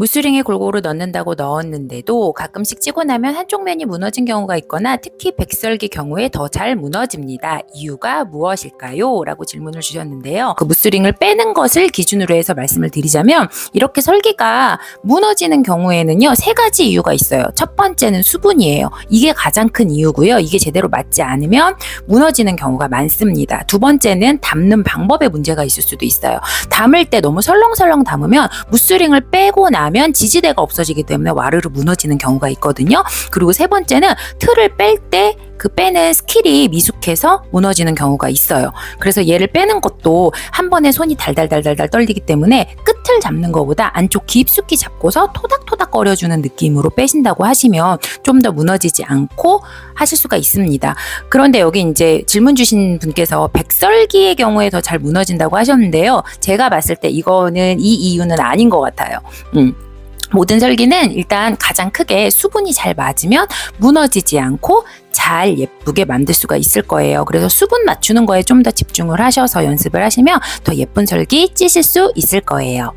무스링에 골고루 넣는다고 넣었는데도 가끔씩 찌고 나면 한쪽 면이 무너진 경우가 있거나 특히 백설기 경우에 더 잘 무너집니다. 이유가 무엇일까요? 라고 질문을 주셨는데요. 그 무스링을 빼는 것을 기준으로 해서 말씀을 드리자면 이렇게 설기가 무너지는 경우에는요 세 가지 이유가 있어요. 첫 번째는 수분이에요. 이게 가장 큰 이유고요. 이게 제대로 맞지 않으면 무너지는 경우가 많습니다. 두 번째는 담는 방법에 문제가 있을 수도 있어요. 담을 때 너무 설렁설렁 담으면 무스링을 빼고 나면 지지대가 없어지기 때문에 와르르 무너지는 경우가 있거든요. 그리고 세 번째는 틀을 뺄때 그 빼는 스킬이 미숙해서 무너지는 경우가 있어요. 그래서 얘를 빼는 것도 한 번에 손이 달달달달달 떨리기 때문에 끝을 잡는 것보다 안쪽 깊숙이 잡고서 토닥토닥 거려주는 느낌으로 빼신다고 하시면 좀 더 무너지지 않고 하실 수가 있습니다. 그런데 여기 이제 질문 주신 분께서 백설기의 경우에 더 잘 무너진다고 하셨는데요. 제가 봤을 때 이거는 이 이유는 아닌 것 같아요. 음. 모든 설기는 일단 가장 크게 수분이 잘 맞으면 무너지지 않고 잘 예쁘게 만들 수가 있을 거예요. 그래서 수분 맞추는 거에 좀 더 집중을 하셔서 연습을 하시면 더 예쁜 설기 찌실 수 있을 거예요.